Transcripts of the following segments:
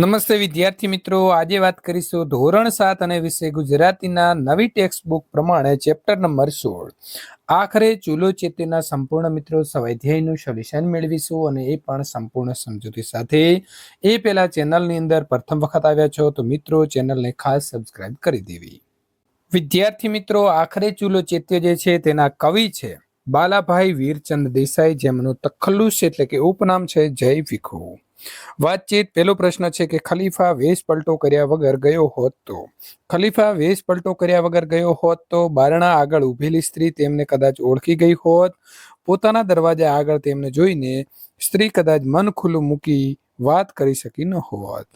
નમસ્તે વિદ્યાર્થી મિત્રો. આજે વાત કરીશું ધોરણ સાત અને વિષય ગુજરાતીના નવી ટેક્સ્ટ બુક પ્રમાણે ચેપ્ટર નંબર સોળ. આખરે ચૂલો ચેતીના સંપૂર્ણ મિત્રો સ્વાધ્યાયનું સોલ્યુશન મેળવીશું અને એ પણ સંપૂર્ણ સમજૂતી સાથે. એ પહેલા ચેનલની અંદર પ્રથમ વખત આવ્યા છો તો મિત્રો ચેનલને ખાસ સબસ્ક્રાઇબ કરી દેવી. વિદ્યાર્થી મિત્રો, આખરે ચૂલો ચેત્ય જે છે તેના કવિ છે બાલાભાઈ વીરચંદ દેસાઈ, જેમનું તખલ્લુસ એટલે કે ઉપનામ છે જય ભીખુ. વાતચીત, પહેલો પ્રશ્ન છે કે ખલીફા વેશ પલટો કર્યા વગર ગયો હોત તો? ખલીફા વેશ પલટો કર્યા વગર ગયો હોત તો બારણા આગળ ઊભેલી સ્ત્રી તેમને કદાચ ઓળખી ગઈ હોત? પોતાના દરવાજા આગળ તેમને જોઈને સ્ત્રી કદાચ મન ખુલ્લું મૂકી વાત કરી શકી ન હોત.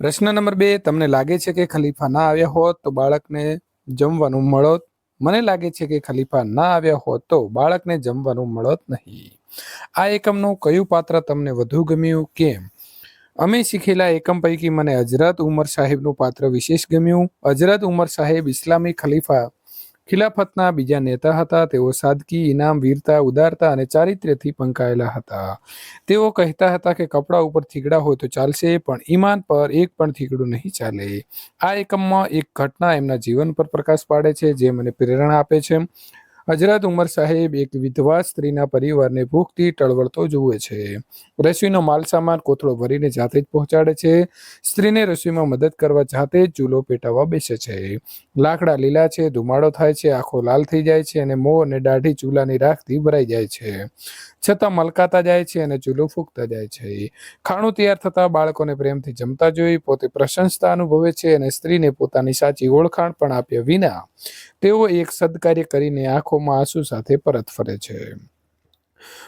પ્રશ્ન નંબર બે, તમને લાગે છે કે ખલીફા ના આવ્યા હોત તો બાળકને જમવાનું મળોત? મને લાગે છે કે ખલીફા ના આવ્યા હોત તો બાળકને જમવાનું મળત નહીં. આ એકમનું કયું પાત્ર તમને વધુ ગમ્યું કેમ અમે શીખેલા એકમ પૈકી મને હજરત ઉમર સાહેબનું પાત્ર વિશેષ ગમ્યું? હજરત ઉમર સાહેબ ઇસ્લામી ખલીફા ખિલાફતના બીજા નેતા હતા. તેઓ સાદગી ઇનામ, વીરતા, ઉદારતા અને ચારિત્ર્યથી પંકાયેલા હતા. તેઓ કહેતા હતા કે કપડા ઉપર થીગડા હોય તો ચાલશે, પણ ઈમાન પર એક પણ થીગડું નહીં ચાલે. આ એકમમાં એક ઘટના એમના જીવન પર પ્રકાશ પાડે છે, જે મને પ્રેરણા આપે છે. હજરત ઉમર સાહેબ એક વિધવા સ્ત્રીના પરિવારને ભૂખથી ટળવળતો જુએ છે. રસોઈનો માલ સામાન કોથળો ભરીને જાતે જ પહોંચાડે છે. સ્ત્રીને રસોઈમાં મદદ કરવા જાતે જ ચૂલો પેટાવવા બેસે છે. લાકડા લીલા છે, ધુમાડો થાય છે, આંખો લાલ થઈ જાય છે અને મોં અને દાઢી ચૂલાની રાખથી ભરાઈ જાય છે. છતાં મલકાતા જાય છે અને ચૂલો ફૂંકતા જાય છે. ખાણું તૈયાર થતા બાળકોને પ્રેમથી જમતા જોઈ પોતે પ્રશંસતા અનુભવે છે અને સ્ત્રીને પોતાની સાચી ઓળખાણ પણ આપ્યા વિના તેઓ એક સદકાર્ય કરીને આંખોમાં આંસુ સાથે પરત ફરે છે.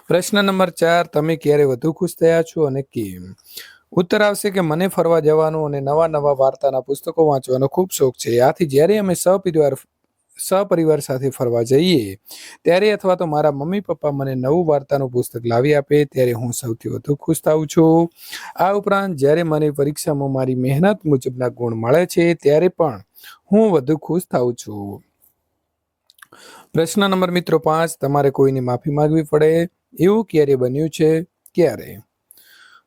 પ્રશ્ન નંબર ચાર, તમે ક્યારે વધુ ખુશ થયા છો અને કેમ? ઉત્તર આવશે કે મને ફરવા જવાનું અને નવા નવા વાર્તાના પુસ્તકો વાંચવાનો ખૂબ શોખ છે. આથી જ્યારે અમે સપરિવાર સપરિવાર સાથે ફરવા જઈએ, ત્યારે અથવા તો મારા મમ્મી પપ્પા મને નવું વાર્તાનું પુસ્તક લાવી આપે, ત્યારે હું સૌથી વધુ ખુશ થાઉં છું. આ ઉપરાંત જ્યારે મને પરીક્ષામાં મારી મહેનત મુજબના ગુણ મળે છે, ત્યારે પણ હું વધુ ખુશ થાઉં છું. પ્રશ્ન નંબર મિત્રો પાંચ, તમારે કોઈની માફી માંગવી પડે એવું ક્યારે બન્યું છે? ક્યારે?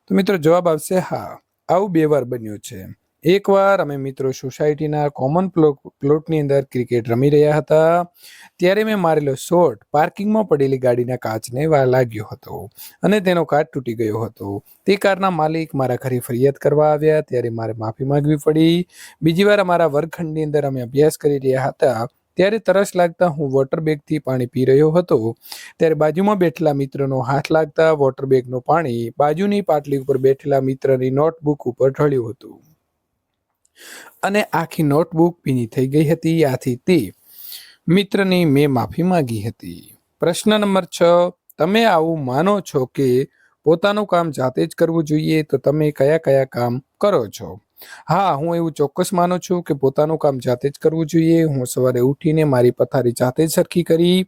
તો મિત્રો જવાબ આવશે હા, આવું બે વાર બન્યું છે. એકવાર અમે મિત્રો સોસાયટીના કોમન પ્લોટની અંદર ક્રિકેટ રમી રહ્યા હતા. ત્યારે મેં મારેલો શોટ પાર્કિંગમાં પડેલી ગાડીના કાચને વાર લાગ્યો હતો અને તેનો કાચ તૂટી ગયો હતો. તે કારના માલિક મારા ઘરે ફરિયાદ કરવા આવ્યા, ત્યારે મારે માફી માંગવી પડી. બીજી વાર અમારા વર્ગખંડની અંદર અમે અભ્યાસ કરી રહ્યા હતા. ત્યારે તરસ લાગતા હું વોટર બેગથી પાણી પી રહ્યો હતો. ત્યારે બાજુમાં બેઠેલા મિત્રનો હાથ લાગતા વોટર બેગનું પાણી બાજુની પાટલી ઉપર બેઠેલા મિત્રની નોટબુક ઉપર ઢળ્યું હતું. અને આખી નોટબુક ભીની થઈ ગઈ હતી. આથી તે મિત્રની મેં માફી માંગી હતી. પ્રશ્ન નંબર છ, તમે આવું માનો છો કે પોતાનું કામ જાતે જ કરવું જોઈએ? તો તમે કયા કયા કામ કરો છો? હા, હું એવું ચોક્કસ માનું છું કે પોતાનું કામ જાતે જ કરવું જોઈએ. હું સવારે ઉઠીને મારી પથારી જાતે જ સરખી કરી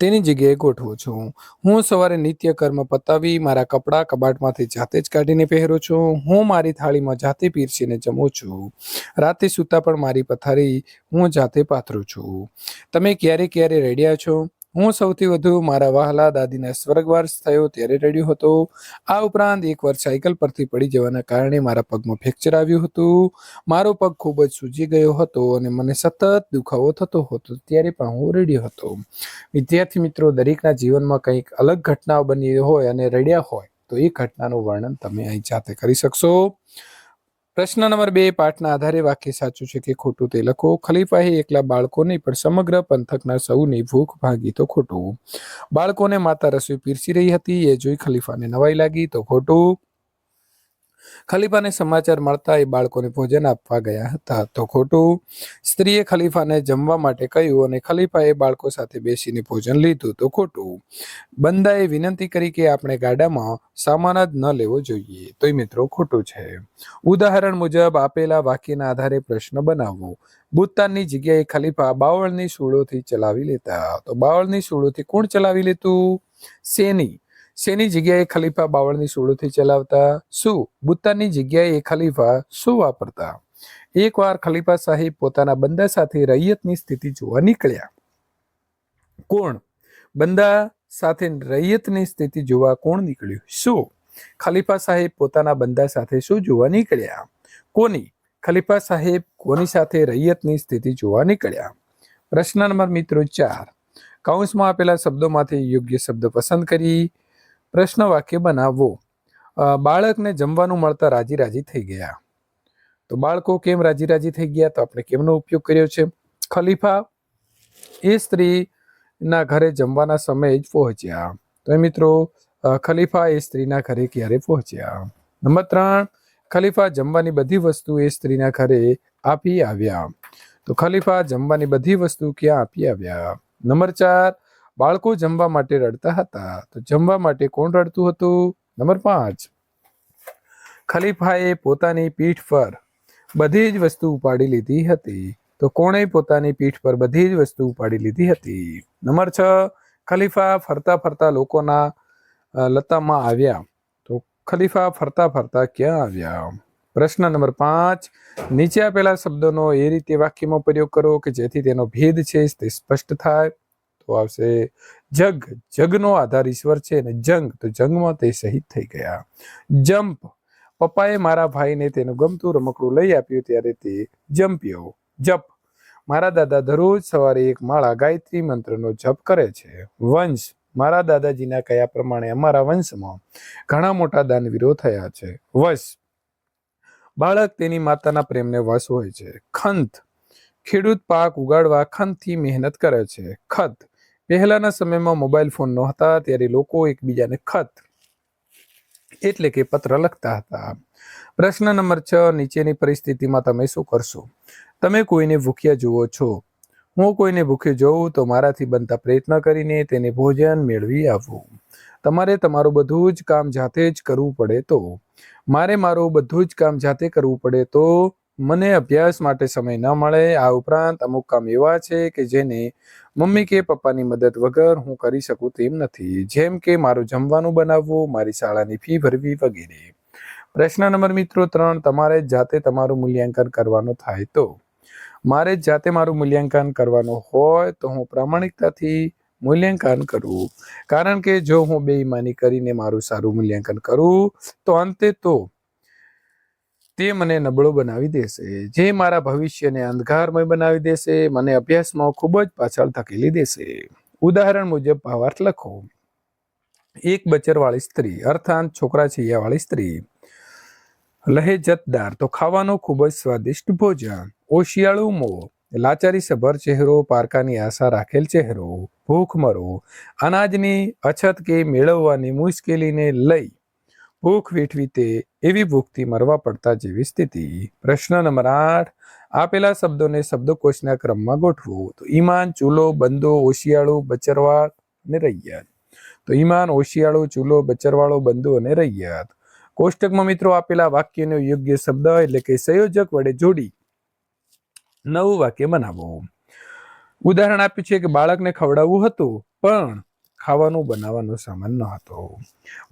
તેની જગ્યાએ ગોઠવું છું. હું સવારે નિત્ય કર્મ પતાવી મારા કપડાં કબાટમાંથી જાતે જ કાઢીને પહેરું છું. હું મારી થાળીમાં જાતે પીરસીને જમું છું. રાતે સૂતા પણ મારી પથારી હું જાતે પાથરું છું. તમે ક્યારે ક્યારે રેડ્યા છો? હું સૌથી વધુ મારા વહાલા દાદીના સ્વર્ગવાસ થયો ત્યારે રડ્યો હતો. આ ઉપરાંત એકવાર સાયકલ પરથી પડી જવાના કારણે મારા પગમાં ફ્રેક્ચર આવ્યું હતું. મારો પગ ખૂબ જ સૂજી ગયો હતો અને મને સતત દુખાવો થતો હતો ત્યારે પણ હું રડ્યો હતો. વિદ્યાર્થી મિત્રો, દરેકના જીવનમાં કંઈક અલગ ઘટનાઓ બની હોય અને રડ્યા હોય તો એ ઘટનાનું વર્ણન તમે અહીં જાતે કરી શકશો. પ્રશ્ન નંબર બે, પાઠના આધારે વાક્ય સાચું છે કે ખોટું તે લખો. ખલીફાએ એકલા બાળકો નહીં પણ સમગ્ર પંથકના સૌની ભૂખ ભાગી તો ખોટું. બાળકોને માતા રસોઈ પીરસી રહી હતી, એ જોઈ ખલીફાને નવાઈ લાગી તો ખોટું. ખલીફાને સમાચાર મળતા એ બાળકોને ભોજન આપવા ગયા હતા. તો ખોટું? સ્ત્રીએ ખલીફાને જમવા માટે કહ્યું અને ખલીફાએ બાળકો સાથે બેસીને ભોજન લીધું. તો ખોટું? બંદાએ વિનંતી કરી કે આપણે ગાડામાં સામાન જ ન લેવો જોઈએ. તો એ મિત્રો, ખોટું છે. ઉદાહરણ મુજબ, આપેલા વાક્યના આધારે પ્રશ્ન બનાવવો. બુત્તાનની જગ્યાએ ખલીફા બાવળની સૂળોથી ચલાવી લેતા. તો બાવળની સૂળોથી કોણ ચલાવી લેતું? શેની? શેની જગ્યાએ ખલીફા બાવળની સુડોથી ચલાવતા? શું? બુત્તાની જગ્યાએ ખલીફા શું વાપરતા? એકવાર ખલીફા સાહેબ પોતાના બંદા સાથે રૈયતની સ્થિતિ જોવા નીકળ્યા. કોણ? બંદા સાથે રૈયતની સ્થિતિ જોવા કોણ નીકળ્યું? શું? ખલીફા સાહેબ પોતાના બંદા સાથે શું જોવા નીકળ્યા? કોની? ખલીફા સાહેબ કોની સાથે રૈયતની સ્થિતિ જોવા નીકળ્યા? પ્રશ્ન નંબર મિત્રો ચાર. કૌંસમાં આપેલા શબ્દોમાંથી યોગ્ય શબ્દ પસંદ કરી. પ્રશ્ન વાક્ય બનાવવો બાળકને જમવાનું મળતા રાજી રાજી થઈ ગયા. તો બાળકો કેમ રાજી રાજી થઈ ગયા? તો આપણે કેમનો ઉપયોગ કર્યો છે? ખલીફા એ સ્ત્રીના ઘરે જમવાના સમયે જ પહોંચ્યા. તો મિત્રો ખલીફા એ સ્ત્રીના ઘરે ક્યારે પહોંચ્યા? નંબર ત્રણ, ખલીફા જમવાની બધી વસ્તુ એ સ્ત્રીના ઘરે આપી આવ્યા. તો ખલીફા જમવાની બધી વસ્તુ ક્યાં આપી આવ્યા? નંબર ચાર બાળકો જમવા માટે રડતા હતા. તો જમવા માટે કોણ રડતું હતું? નંબર પાંચ. ખલીફાએ પોતાની પીઠ પર બધી જ વસ્તુ ઉપાડી લીધી હતી. તો કોણે પોતાની પીઠ પર બધી જ વસ્તુ ઉપાડી લીધી હતી? નંબર છ. ખલીફા ફરતા ફરતા લોકોના લતામાં આવ્યા. તો ખલીફા ફરતા ફરતા ક્યાં આવ્યા? પ્રશ્ન નંબર પાંચ. નીચે આપેલા શબ્દોનો એ રીતે વાક્યમાં પ્રયોગ કરો કે જેથી તેનો ભેદ છે તે સ્પષ્ટ થાય. તો આવશે જગ. જગનો આધાર ઈશ્વર છે અને જંગ. તો જંગમાં તે શહીદ થઈ ગયા. જમ્પ પપ્પાએ મારા ભાઈને તેનું ગમતું રમકડું લઈ આપ્યું ત્યારે તે જંપ્યો. જપ. મારા દાદા દરરોજ સવારે એક માળા ગાયત્રી મંત્રનો જપ કરે છે. વંશ. મારા દાદાજીના કયા પ્રમાણે અમારા વંશમાં ઘણા મોટા દાનવીરો થયા છે. વશ. બાળક તેની માતાના પ્રેમને વશ હોય છે. ખંત. ખેડૂત પાક ઉગાડવા ખંતથી મહેનત કરે છે. ખત. પહેલાના સમયમાં મોબાઈલ ફોન નહોતા, ત્યારે લોકો એકબીજાને ખત એટલે કે પત્ર લખતા હતા. પ્રશ્ન નંબર છ, નીચેની પરિસ્થિતિમાં તમે શું કરશો? તમે કોઈને ભૂખ્યા જુઓ છો. હું કોઈને ભૂખ્યું જોઉં તો મારાથી બનતા પ્રયત્ન કરીને તેને ભોજન મેળવી આપવું તમારે તમારું બધું જ કામ જાતે જ કરવું પડે તો. મારે મારું બધું જ કામ જાતે કરવું પડે તો મને અભ્યાસ માટે સમય ન મળે, આ ઉપરાંત અમુક કામ એવા છે કે જેને મમ્મી કે પપ્પાની મદદ વગર હું કરી શકું તેમ નથી. જેમ કે મારું જમવાનું બનાવવું, મારી શાળાની ફી ભરવી વગેરે. પ્રશ્ન નંબર મિત્રો ત્રણ, તમારે જાતે તમારું મૂલ્યાંકન કરવાનું થાય તો? મારે જાતે મારું મૂલ્યાંકન કરવાનું હોય તો હું પ્રામાણિકતાથી મૂલ્યાંકન કરું. કારણ કે જો હું બેઈમાની કરીને મારું સારું મૂલ્યાંકન કરું તો અંતે તો તે મને નબળો બનાવી દેશે. જે મારા ભવિષ્યને અંધકારમય બનાવી દેશે, મને અભ્યાસમાં ખૂબ જ પાછળ ધકેલી દેશે. ઉદાહરણ મુજબ, ભાવાર્થ લખો. એક બચરવાળી સ્ત્રી, અર્થાત છોકરા છૈયાવાળી સ્ત્રી. લહેજતદાર તો ખાવાનું ખૂબ જ સ્વાદિષ્ટ ભોજન. ઓશિયાળું મો, લાચારી સભર ચહેરો, પારકાની આશા રાખેલ ચહેરો. ભૂખમરો અનાજની અછત કે મેળવવાની મુશ્કેલીને લઈ ભૂખ વેઠવી તે એવી ભૂખથી મરવા પડતા જેવી સ્થિતિ. પ્રશ્ન નંબર આઠ, આપેલા શબ્દોને શબ્દકોશના ક્રમમાં ગોઠવો. તો ઈમાન, ચૂલો, બંદો ઓશિયાળું બચરવાળ અને રૈયાત. તો ઈમાન ઓશિયાળું ચૂલો, બચરવાળો, બંદો અને રૈયાત. કોષ્ટકમાં મિત્રો આપેલા વાક્યનો યોગ્ય શબ્દ એટલે કે સંયોજક વડે જોડી નવું વાક્ય બનાવો. ઉદાહરણ આપ્યું છે કે બાળકને ખવડાવવું હતું, પણ ખાવાનું બનાવવાનો સામાન ન હતો.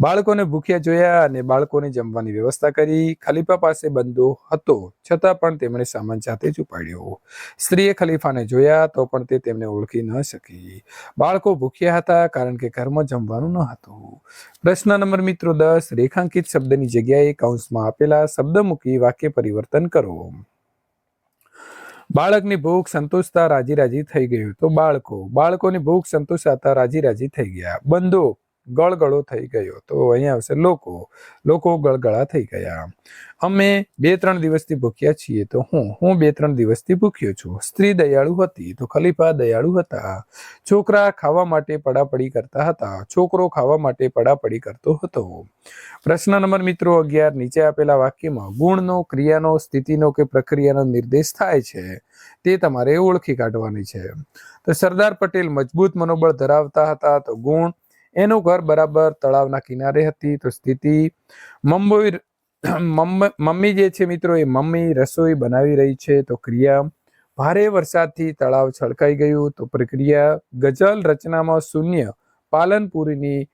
બાળકોને ભૂખ્યા જોયા અને બાળકોને જમવાની વ્યવસ્થા કરી ખલીફા પાસે બંધો હતો. છતાં પણ તેમણે સામાન જાતે જ ઉપાડ્યો. સ્ત્રીએ ખલીફાને જોયા તો પણ તે તેમને ઓળખી ન શકી. બાળકો ભૂખ્યા હતા કારણ કે ઘરમાં જમવાનું ન હતું. પ્રશ્ન નંબર મિત્રો દસ, રેખાંકિત શબ્દની જગ્યાએ કૌંસમાં આપેલા શબ્દ મૂકી વાક્ય પરિવર્તન કરો. બાળકની ભૂખ સંતોષતા રાજી રાજી થઈ ગયું. તો બાળકો, બાળકોની ભૂખ સંતોષાતા રાજી રાજી થઈ ગયા. બંધો ગળગળો થઈ ગયો. તો અહીંયા આવશે લોકો. લોકો ગળગળા થઈ ગયા. અમે બે ત્રણ દિવસથી ભૂખ્યા છીએ. તો હું હું બે ત્રણ દિવસથી ભૂખ્યો છું. સ્ત્રી દયાળુ હતી. તો ખલીફા દયાળુ હતા. છોકરા ખાવા માટે પડાપડી કરતા હતા. છોકરો ખાવા માટે પડાપડી કરતો હતો. પ્રશ્ન નંબર મિત્રો અગિયાર, નીચે આપેલા વાક્યમાં ગુણનો, ક્રિયાનો, સ્થિતિનો કે પ્રક્રિયાનો નિર્દેશ થાય છે તે તમારે ઓળખી કાઢવાની છે. તો સરદાર પટેલ મજબૂત મનોબળ ધરાવતા હતા. તો ગુણ એનું ઘર બરાબર તળાવના કિનારે હતી. તો સ્થિતિ, મમ્મી મમ્મ- જે છે મિત્રો, એ મમ્મી રસોઈ બનાવી રહી છે. તો ક્રિયા, ભારે વરસાદથી તળાવ છલકાઈ ગયું. તો પ્રક્રિયા, ગઝલ રચનામાં શૂન્ય પાલનપુરીની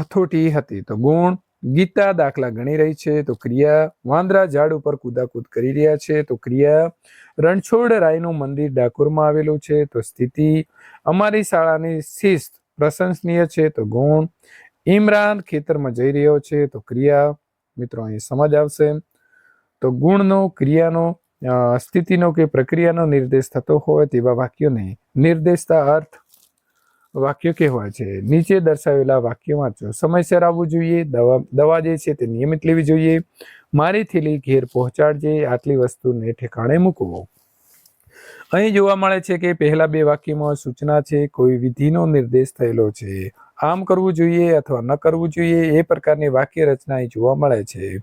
હથોટી હતી. તો ગુણ, ગીતા દાખલા ગણી રહી છે. તો ક્રિયા, વાંદરા ઝાડ ઉપર કૂદાકૂદ કરી રહ્યા છે. તો ક્રિયા, રણછોડ રાયનું મંદિર ડાકોરમાં આવેલું છે. તો સ્થિતિ, અમારી શાળાની શિસ્ત પ્રશંસનીય છે, તો ગુણ. ઇમરાન ખેતરમાં જઈ રહ્યો છે, તો ક્રિયા, મિત્રો, અહીં સમજ આવશે. તો ગુણનો, ક્રિયાનો સ્થિતિનો કે પ્રક્રિયાનો નિર્દેશ થતો હોય તેવા વાક્યોને નિર્દેશતા અર્થ વાક્ય કહેવાય છે. નીચે દર્શાવેલા વાક્ય વાંચો સમયસર આવવું જોઈએ, દવા દવા જે છે તે નિયમિત લેવી જોઈએ. મારી થેલી ઘેર પહોંચાડજે, આટલી વસ્તુને ઠેકાણે મૂકવો. અહીં જોવા મળે છે કે પહેલા બે વાક્યમાં સૂચના છે, કોઈ વિધિનો નિર્દેશ થયેલો છે. આમ કરવું જોઈએ અથવા ન કરવું જોઈએ એ પ્રકારની વાક્ય રચના અહીં જોવા મળે છે.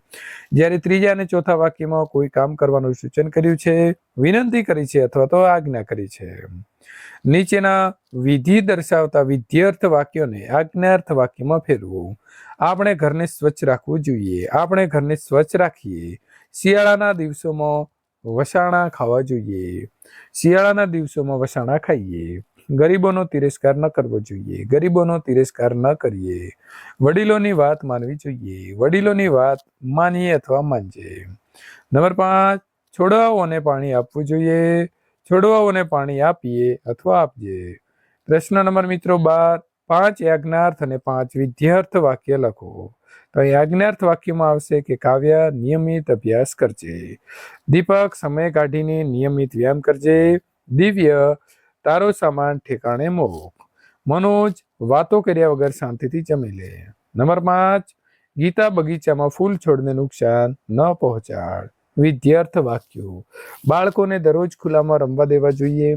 જ્યારે ત્રીજા અને ચોથા વાક્યમાં કોઈ કામ કરવાનું સૂચન કર્યું છે, વિનંતી કરી છે અથવા તો આજ્ઞા કરી છે. નીચેના વિધિ દર્શાવતા વિધ્યર્થ વાક્યોને આજ્ઞાર્થ વાક્યમાં ફેરવું. આપણે ઘરને સ્વચ્છ રાખવું જોઈએ. આપણે ઘરને સ્વચ્છ રાખીએ. શિયાળાના દિવસોમાં વસાણા ખાવા જોઈએ. શિયાળાના દિવસોમાં વસાણા ખાઈએ. ગરીબોનો તિરસ્કાર ન કરવો જોઈએ. ગરીબોનો તિરસ્કાર ન કરીએ. વડીલોની વાત માનવી જોઈએ. વડીલોની વાત માનીએ અથવા માનજે. નંબર પાંચ, છોડવાઓને પાણી આપવું જોઈએ. છોડવાઓને પાણી આપીએ અથવા આપજે. પ્રશ્ન નંબર મિત્રો બાર, પાંચ યાજ્ઞાર્થ અને પાંચ વિદ્યાર્થ વાક્ય લખો. તો અહીં આજ્ઞાર્થ વાક્યમાં આવશે કે કાવ્ય નિયમિત અભ્યાસ કરજે. દીપક સમય કાઢીને નિયમિત વ્યાયામ કરજે. દિવ્ય તારો સામાન ઠેકાણે મૂક મનોજ વાતો કર્યા વગર શાંતિથી જમી લે. નંબર પાંચ, ગીતા બગીચામાં ફૂલ છોડને નુકસાન ન પહોંચાડ. વિદ્યાર્થ વાક્યો. બાળકોને દરરોજ ખુલ્લામાં રમવા દેવા જોઈએ.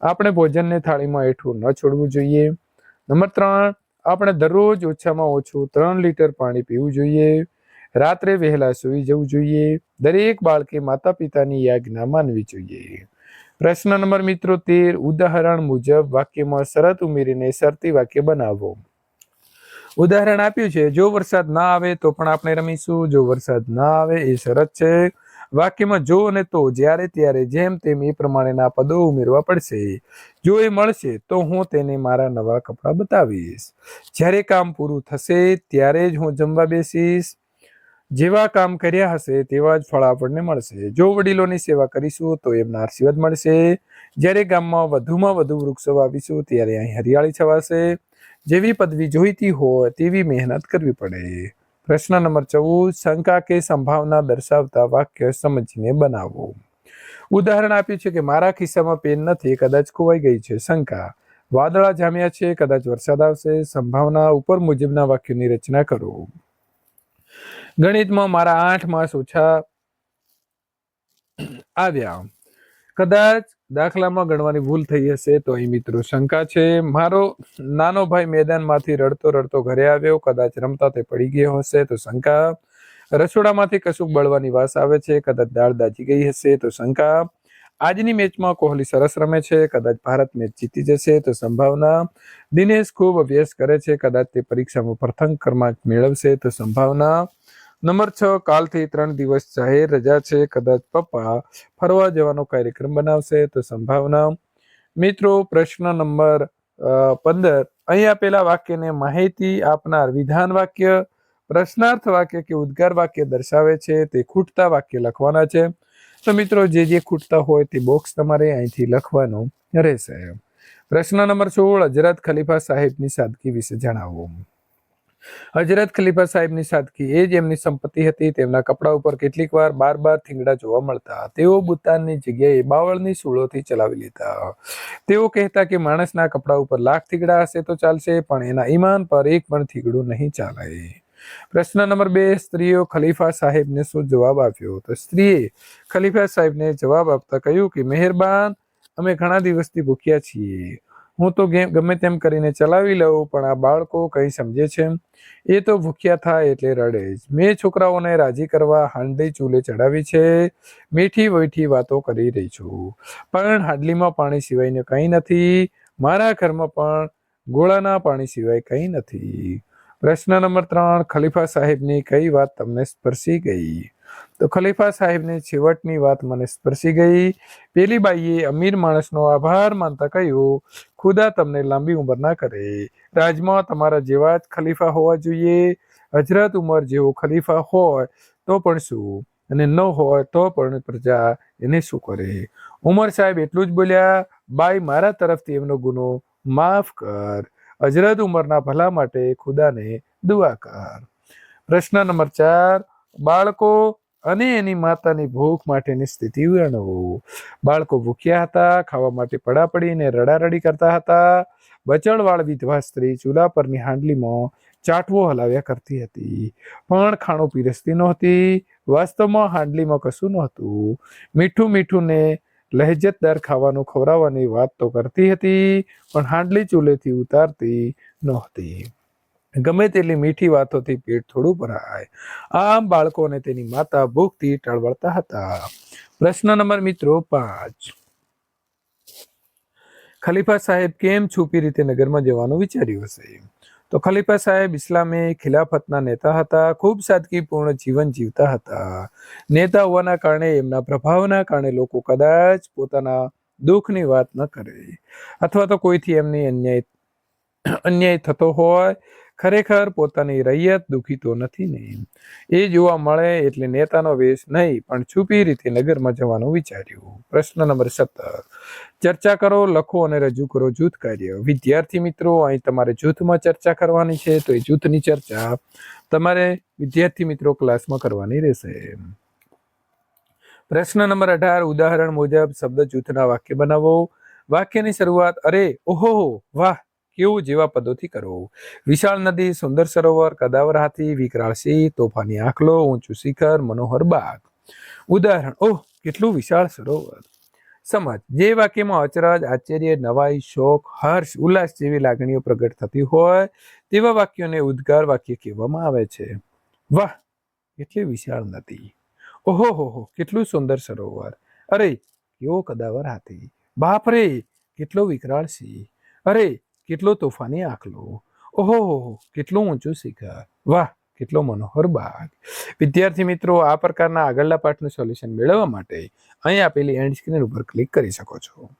આપણે ભોજનને થાળીમાં હેઠું ન છોડવું જોઈએ. નંબર ત્રણ આપણે દરરોજ ઓછામાં ઓછું ત્રણ લીટર પાણી પીવું જોઈએ. રાત્રે વહેલા સૂઈ જવું જોઈએ. દરેક બાળકે માતા પિતાની યાજ્ઞા માનવી જોઈએ. પ્રશ્ન નંબર મિત્રો તેર, ઉદાહરણ મુજબ વાક્યમાં શરત ઉમેરીને શરતી વાક્ય બનાવો. ઉદાહરણ આપ્યું છે, જો વરસાદ ના આવે તો પણ આપણે રમીશું. જો વરસાદ ના આવે એ શરત છે. વાક્યમાં જો અને તો જ્યારે ત્યારે જેમ તેમ એ પ્રમાણેના પદો ઉમેરવા પડશે. જો એ મળશે તો હું તેને મારા નવા કપડાં બતાવીશ. જ્યારે કામ પૂરું થશે ત્યારે જ હું જમવા બેસીશ. જેવા કામ કર્યા હશે તેવા જ ફળ આપણને મળશે. જો વડીલોની સેવા કરીશું તો એમના આશીર્વાદ મળશે. જ્યારે ગામમાં વધુમાં વધુ વૃક્ષો વાવીશું ત્યારે અહીં હરિયાળી છવાશે. જેવી પદવી જોઈતી હોય તેવી મહેનત કરવી પડે. પ્રશ્ન નંબર ચૌદ, શંકા કે સંભાવના દર્શાવતા વાક્ય સમજીને બનાવો. ઉદાહરણ આપ્યું છે કે મારા ખિસ્સામાં પેન નથી કદાચ ખોવાઈ ગઈ છે. શંકા, વાદળા જામ્યા છે, કદાચ વરસાદ આવશે. સંભાવના ઉપર મુજબના વાક્યની રચના કરો. ગણિતમાં મારા આઠ માસ ઓછા આવ્યા. કદાચ દાખલામાં ગણવાની ભૂલ થઈ હશે તો અહીં મિત્રો શંકા છે. મારો નાનો ભાઈ મેદાનમાંથી રડતો રડતો ઘરે આવ્યો, કદાચ રમતા તે પડી ગયો હશે તો શંકા. રસોડામાંથી કશુંક બળવાની વાસ આવે છે, કદાચ દાળ દાજી ગઈ હશે તો શંકા. આજની મેચમાં કોહલી સરસ રમે છે, કદાચ ભારત મેચ જીતી જશે તો સંભાવના. દિનેશ ખૂબ અભ્યાસ કરે છે, કદાચ તે પરીક્ષામાં પ્રથમ ક્રમાંક મેળવશે તો સંભાવના. નંબર છ, કાલથી ત્રણ દિવસ જાહેર રજા છે. કદાચ પપ્પા ફરવા જવાનો કાર્યક્રમ બનાવશે તો સંભાવના. મિત્રો, પ્રશ્ન નંબર પંદર. અહીં આપેલા વાક્યને માહિતી આપનાર વિધાન વાક્ય, પ્રશ્નાર્થ વાક્ય કે ઉદ્ગાર વાક્ય દર્શાવે છે. તે ખૂટતા વાક્ય લખવાના છે. તો મિત્રો, જે જે ખૂટતા હોય તે બોક્સ તમારે અહીંથી લખવાનું રહેશે. પ્રશ્ન નંબર સોળ હજરત ખલીફા સાહેબની સાદગી વિશે જણાવો. હજરત ખલીફા સાહેબની સાદગી એ જ એમની સંપત્તિ હતી. તેમના કપડા ઉપર કેટલીક વાર બાર બાર થીંગડા જોવા મળતા. તેઓ બુતાનની જગ્યાએ બાવળની સૂળોથી ચલાવી લેતા. તેઓ કહેતા કે, માણસના કપડા ઉપર લાખ થીગડા હશે તો ચાલશે, પણ એના ઈમાન પર એક પણ થીગડું નહીં ચાલે. પ્રશ્ન નંબર બે, સ્ત્રીઓ ખલીફા સાહેબને શું જવાબ આપ્યો? તો સ્ત્રીએ ખલીફા સાહેબને જવાબ આપતા કહ્યું કે, મહેરબાન, અમે ઘણા દિવસથી ભૂખ્યા છીએ. હું તો ગેમ ગમે તેમ કરીને ચલાવી લઉં, પણ આ બાળકો કંઈ સમજે છે? એ તો ભૂખ્યા થાય એટલે રડે જ. મેં છોકરાઓને રાજી કરવા હાંડી ચૂલે ચડાવી છે. મીઠી વૈઠી વાતો કરી રહી છું. પણ હાંડલીમાં પાણી સિવાયને કંઈ નથી. મારા ઘરમાં પણ ગોળાના પાણી સિવાય કંઈ નથી. પ્રશ્ન નંબર ત્રણ, ખલીફા સાહેબની કઈ વાત તમને સ્પર્શી ગઈ? તો ખલીફા સાહેબની છેવટની વાત મને સ્પર્શી ગઈ. પેલી બાઈએ અમીર માણસનો આભાર માનતા કહ્યું ખુદા તમને લાંબી ઉંમર ના કરે. રાજમાં તમારા જેવા જ ખલીફા હોવા જોઈએ. હજરત ઉમર જેવો ખલીફા હોય તો પણ શું? અને ન હોય તો પણ પ્રજા એને શું કરે? ઉમર સાહેબ એટલું જ બોલ્યા, બાઈ, મારા તરફથી એમનો ગુનો માફ કર. હજરત ઉમરના ભલા માટે ખુદાને દુઆ કર. પ્રશ્ન નંબર ચાર, બાળકો અને એની માતાની ભૂખ માટેની સ્થિતિ વર્ણવું બાળકો ભૂખ્યા હતા, ખાવા માટે પડા પડીને રડારડી કરતા હતા. બચણવાળ વિધવા સ્ત્રી ચૂલા પરની હાંડલીમાં ચાટવો હલાવ્યા કરતી હતી. પણ ખાણું પીરસતી નહોતી. વાસ્તવમાં હાંડલીમાં કશું નહોતું. મીઠું મીઠું ને લહેજતદાર ખાવાનું ખવડાવવાની વાત તો કરતી હતી, પણ હાંડલી ચૂલેથી ઉતારતી નહોતી. ગમે તેટલી મીઠી વાતોથી પેટ થોડું ભરાય. આમ બાળકો અને તેની માતા ભૂખથી ટળવળતા હતા. પ્રશ્ન નંબર મિત્રો પાંચ. ખલીફા સાહેબ કેમ છુપી રીતે નગરમાં જવાનું વિચાર્યું હશે? તો ખલીફા સાહેબ ઇસ્લામે ખિલાફતના નેતા હતા, ખૂબ સાદગીપૂર્ણ જીવન જીવતા હતા. નેતા હોવાના કારણે એમના પ્રભાવના કારણે લોકો કદાચ પોતાના દુઃખની વાત ન કરે. અથવા તો કોઈથી એમની અન્યાય અન્યાય થતો હોય ખરેખર પોતાની રૈયત દુઃખી તો નથી ને? એ જોવા મળે એટલે નેતાનો વેશ નહીં, પણ છુપી રીતે નગરમાં જવાનું વિચાર્યું. પ્રશ્ન નંબર સત્તર. ચર્ચા કરો, લખો અને રજૂ કરો જૂથ કાર્ય. વિદ્યાર્થી મિત્રો, અહીં તમારે જૂથમાં ચર્ચા કરવાની છે, તો એ જૂથની ચર્ચા તમારે વિદ્યાર્થી મિત્રો ક્લાસમાં કરવાની રહેશે. પ્રશ્ન નંબર અઢાર. ઉદાહરણ મુજબ શબ્દ જૂથના વાક્ય બનાવો. વાક્યની શરૂઆત અરે ઓહો વાહ કેવું જેવા પદોથી કરો. વિશાળ નદી, સુંદર સરોવર, કદાવર હાથી, વિકરાળ સિંહ, તોફાની આખલો, ઊંચું શિખર, મનોહર બાગ. ઉદાહરણ, ઓહ, કેટલું વિશાળ સરોવર. સમજ, જે વાક્યમાં અચરજ, આશ્ચર્ય, નવાઈ, શોક, હર્ષ, ઉલ્લાસ જેવી લાગણીઓ પ્રગટ થતી હોય, તેવા વાક્યોને ઉદ્ગાર વાક્ય કહેવામાં આવે છે. વાહ, કેટલી વિશાળ નદી. ઓહો, હો હો, કેટલું સુંદર સરોવર. અરે, કેવો કદાવર હાથી. બાપ રે, કેટલો વિકરાળ સિંહ. અરે કેટલો તોફાની આખલો ઓહો, કેટલું ઊંચું શિખર. વાહ, કેટલો મનોહર બાગ. વિદ્યાર્થી મિત્રો, આ પ્રકારના આગળના પાઠનું સોલ્યુશન મેળવવા માટે અહીં આપેલી એન્ડ સ્ક્રીન ઉપર ક્લિક કરી શકો છો.